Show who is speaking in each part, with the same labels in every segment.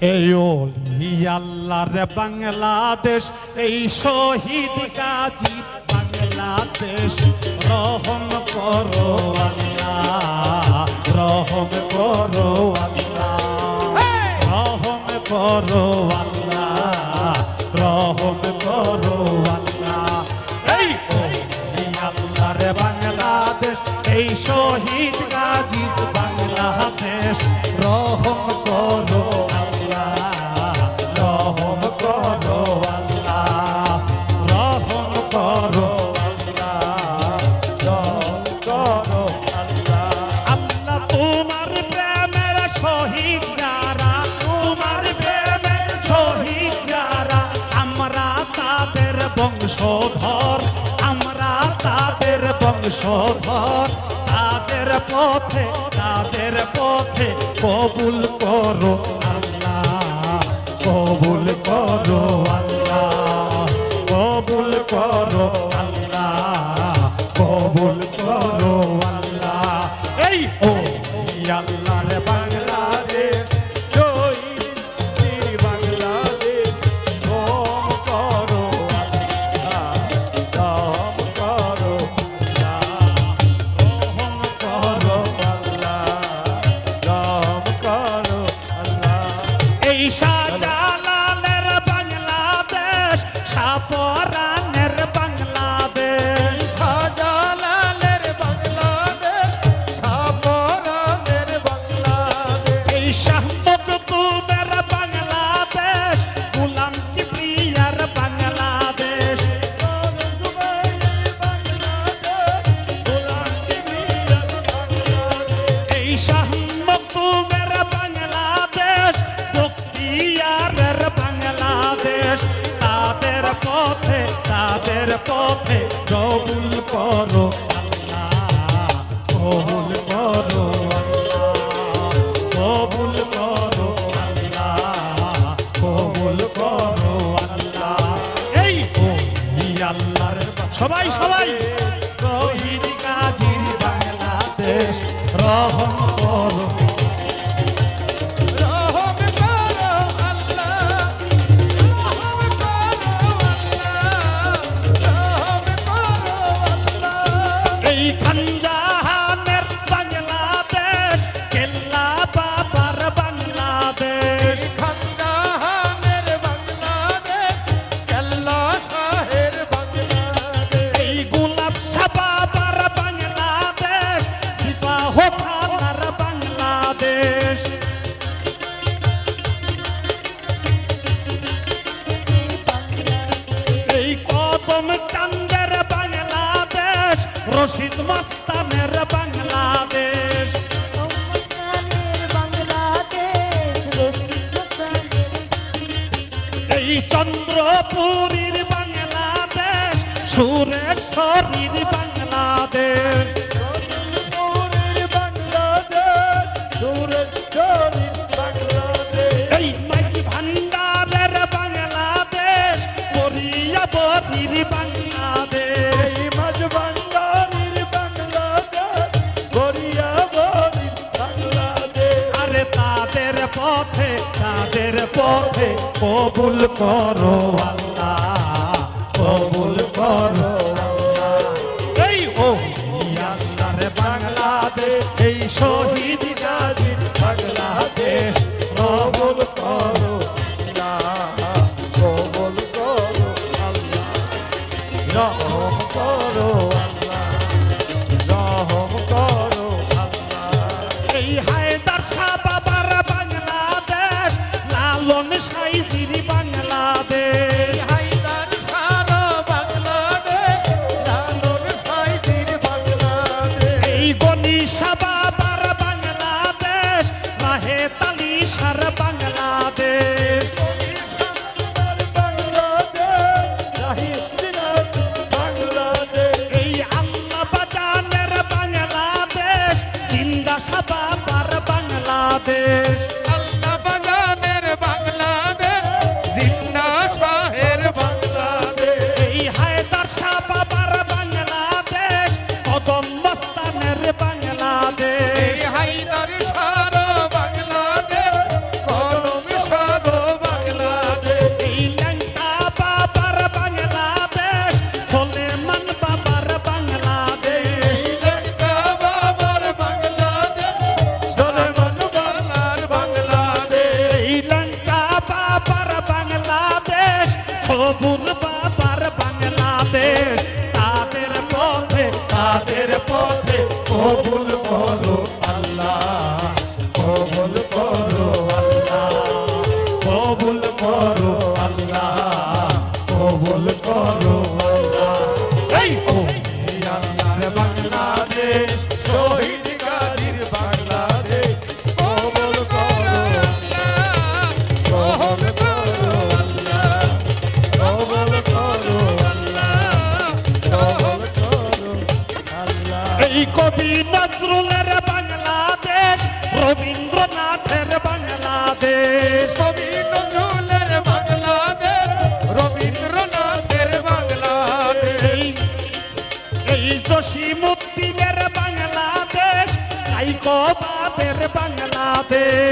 Speaker 1: এই অলি আল্লাহর বাংলাদেশ, এই শহীদ কাজী বাংলাদেশ, রহম করো আল্লাহ, রহম করো আল্লাহ, রহম করো আল্লাহ, রহম করো আল্লাহ। এই অলি আল্লাহর বাংলাদেশ, এই শহীদ কাজী বাংলাদেশ, রহম করো শোধর তাদের পথে তাদের পথে কবুল করো আল্লাহ কবুল Deixa পথে কবুল করো আল্লাহ, কবুল করো কবুল করো আল্লাহ, কবুল করো আল্লাহ। এই আল্লাহর সবাই সবাই। রশিদ মস্তানের বাংলাদেশ। এই চন্দ্রপুরীর বাংলাদেশ সুরেশ্বরীর বাংলাদেশ। পথে তাদের পথে কবুল করো আল্লাহ কবুল করো এই ও বাংলাদেশ এই শহীদ Por বাংলাদেশ কবি নজরুলের বাংলাদেশ রবীন্দ্রনাথের বাংলাদেশ। এই জসিমুদ্দিনের বাংলাদেশ কাইকো
Speaker 2: বাবের বাংলাদেশ।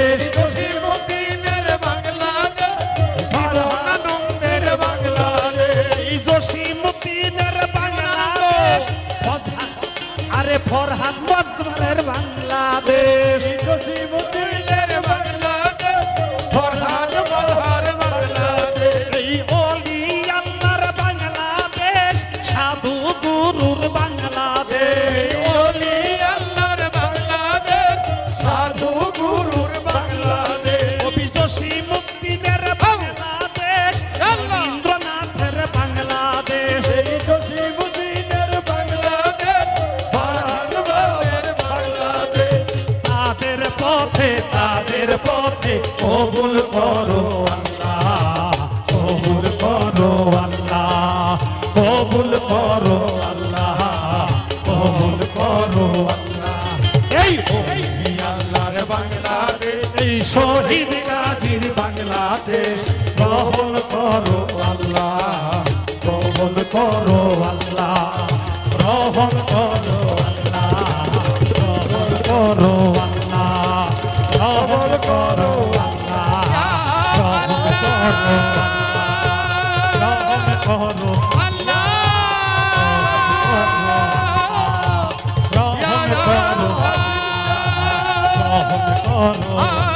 Speaker 1: শহীদ কাজীর বাংলাদেশ। কবল করো আল্লাহ কবল করো আল্লাহ রহম করো আল্লাহ কবল করো আল্লাহ
Speaker 2: কবল করো আল্লাহ।
Speaker 1: রহম